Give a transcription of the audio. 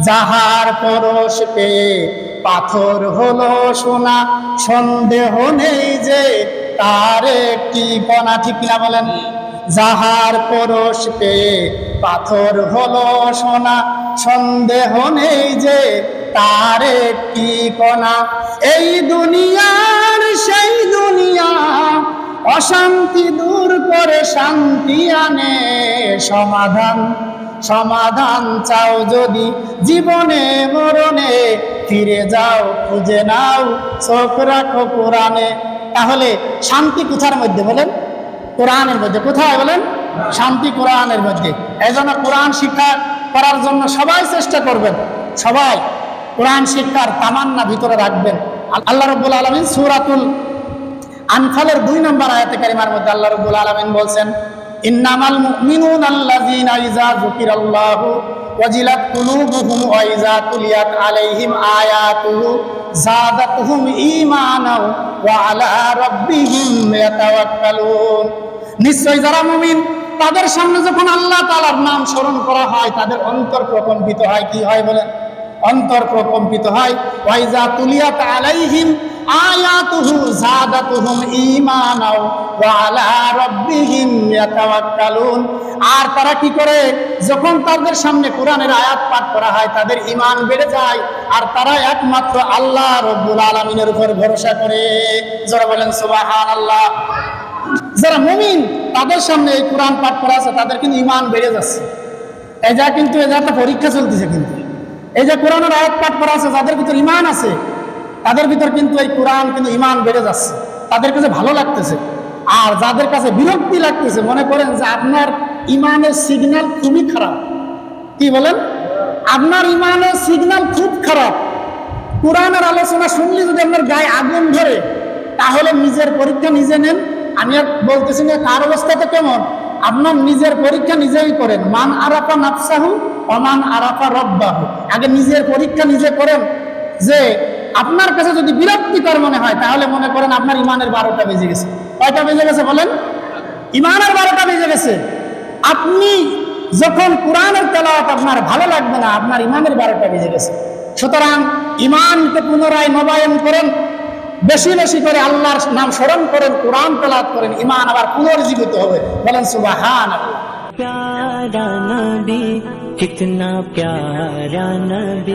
যাহার পরশ পেয়ে পাথর হলো সোনা, সন্দেহ নেই যে তার একটি কণা, ঠিক কিনা বলেন? যাহার পরশ পেয়ে পাথর হলো সোনা, সন্দেহ নেই যে তার একটি কণা। এই দুনিয়ার সেই দুনিয়া, অশান্তি দূর করে শান্তি আনে সমাধান। সমাধান চাও যদি জীবনে মরণে, ফিরে যাও, খুঁজে নাও, চোখ রাখো কোরআনে। তাহলে শান্তি কোথার মধ্যে বলেন? কোরআনের মধ্যে। কোথায় বলেন? শান্তি কোরআনের মধ্যে। এই জন্য কোরআন শিক্ষা করার জন্য সবাই চেষ্টা করবেন। সবাই কোরআন শিক্ষার তামান্না ভিতরে রাখবেন। আল্লাহ রব্বুল আলমিন সুরাতুল আনফালের দুই নম্বর আয়াতে কারিমার মধ্যে আল্লাহ রব্বুল আলামিন বলছেন ইন্নামাল মুমিনুন আল্লাযীনা ইযা যুকিরাল্লাহু ওয়াজিলাত কুলুবুহুম ওয়া ইযা তুলিয়াত আলাইহিম আয়াতুহু যাদাতুহুম ঈমানাও ওয়া আলা রাব্বিহিম ইয়াতাওয়াক্কালুন। নিশ্চয় যারা মুমিন, তাদের সামনে যখন আল্লাহ তাআলার নাম স্মরণ করা হয়, তাদের অন্তর প্রকম্পিত হয়, কি হয় বলেন? অন্তর প্রকম্পিত হয়। ওয়াইজা তুলিয়াত আলাইহিম আর তারা কি করে? যখন তাদের সামনে কোরআনের আয়াত পাঠ করা হয়, তাদের ঈমান বেড়ে যায়, আর তারা একমাত্র আল্লাহ রব্বুল আলামিনের উপর ভরসা করে। যারা বলেন, সুবহানাল্লাহ। যারা মুমিন, তাদের সামনে এই কোরআন পাঠ করা আছে, তাদের কিন্তু ইমান বেড়ে যাচ্ছে। এই যা কিন্তু, এই যা একটা পরীক্ষা চলতেছে কিন্তু। এই যে কোরআনের আয়াত পাঠ করা আছে, যাদের ভিতর ইমান আছে তাদের ভিতর কিন্তু এই কোরআন, কিন্তু ইমান বেড়ে যাচ্ছে। তাদের কাছে ভালো লাগতেছে। আর যাদের কাছে বিরক্তি লাগতেছে, মনে করেন যে আপনার ইমানের সিগন্যাল খুবই খারাপ। কি বলেন? আপনার ইমানের সিগন্যাল খুব খারাপ। কোরআনের আলোচনা শুনলে যদি আপনার গায়ে আগুন ধরে, তাহলে নিজের পরীক্ষা নিজে নেন। আমি আর বলতেছি না কার অবস্থাটা কেমন? আপনার নিজের পরীক্ষা নিজেই করেন। মান আরাফা নাফসাহু অমান আরাফা রব্বাহু। আগে নিজের পরীক্ষা নিজে করেন যে আপনার কাছে যদি বিরক্তিকর মনে হয়, তাহলে মনে করেন আপনার ইমানের বারোটা বেজে গেছে। কয়টা বেজে গেছে বলেন? ইমানের বারোটা বেজে গেছে। আপনি যখন কোরআনের তেলাওয়াত আপনার ভালো লাগবে না, আপনার ইমানের বারোটা বেজে গেছে। সুতরাং ইমানকে পুনরায় নবায়ন করেন, বেশি বেশি করে আল্লাহর নাম স্মরণ করেন, কোরআন তেলাত করেন, ইমান আবার পুনর্জীবিত হবে। বলেন সুবাহান প্যারা নবী, কিতনা প্যারা নবী।